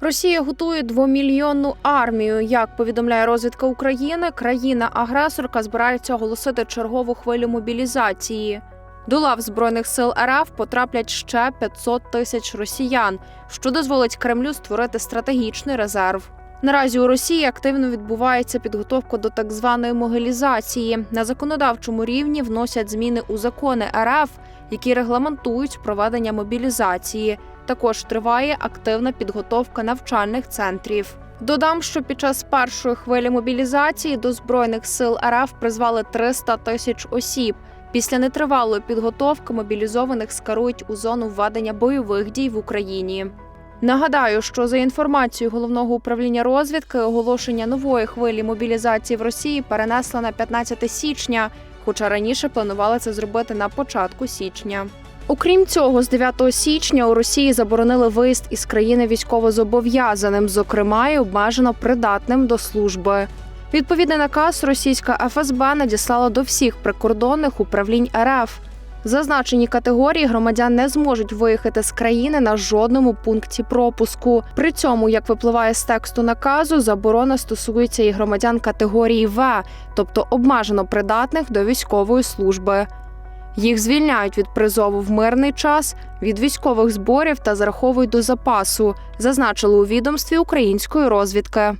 Росія готує двомільйонну армію. Як повідомляє розвідка України, країна-агресорка збирається оголосити чергову хвилю мобілізації. До лав збройних сил РФ потраплять ще 500 тисяч росіян, що дозволить Кремлю створити стратегічний резерв. Наразі у Росії активно відбувається підготовка до так званої могилізації. На законодавчому рівні вносять зміни у закони РФ, які регламентують проведення мобілізації. Також триває активна підготовка навчальних центрів. Додам, що під час першої хвилі мобілізації до збройних сил РФ призвали 300 тисяч осіб. Після нетривалої підготовки мобілізованих скерують у зону введення бойових дій в Україні. Нагадаю, що за інформацією головного управління розвідки, оголошення нової хвилі мобілізації в Росії перенесли на 15 січня, хоча раніше планували це зробити на початку січня. Окрім цього, з 9 січня у Росії заборонили виїзд із країни військовозобов'язаним, зокрема й обмежено придатним до служби. Відповідний наказ російська ФСБ надіслала до всіх прикордонних управлінь РФ. Зазначені категорії громадян не зможуть виїхати з країни на жодному пункті пропуску. При цьому, як випливає з тексту наказу, заборона стосується і громадян категорії В, тобто обмежено придатних до військової служби. Їх звільняють від призову в мирний час, від військових зборів та зараховують до запасу, зазначили у відомстві української розвідки.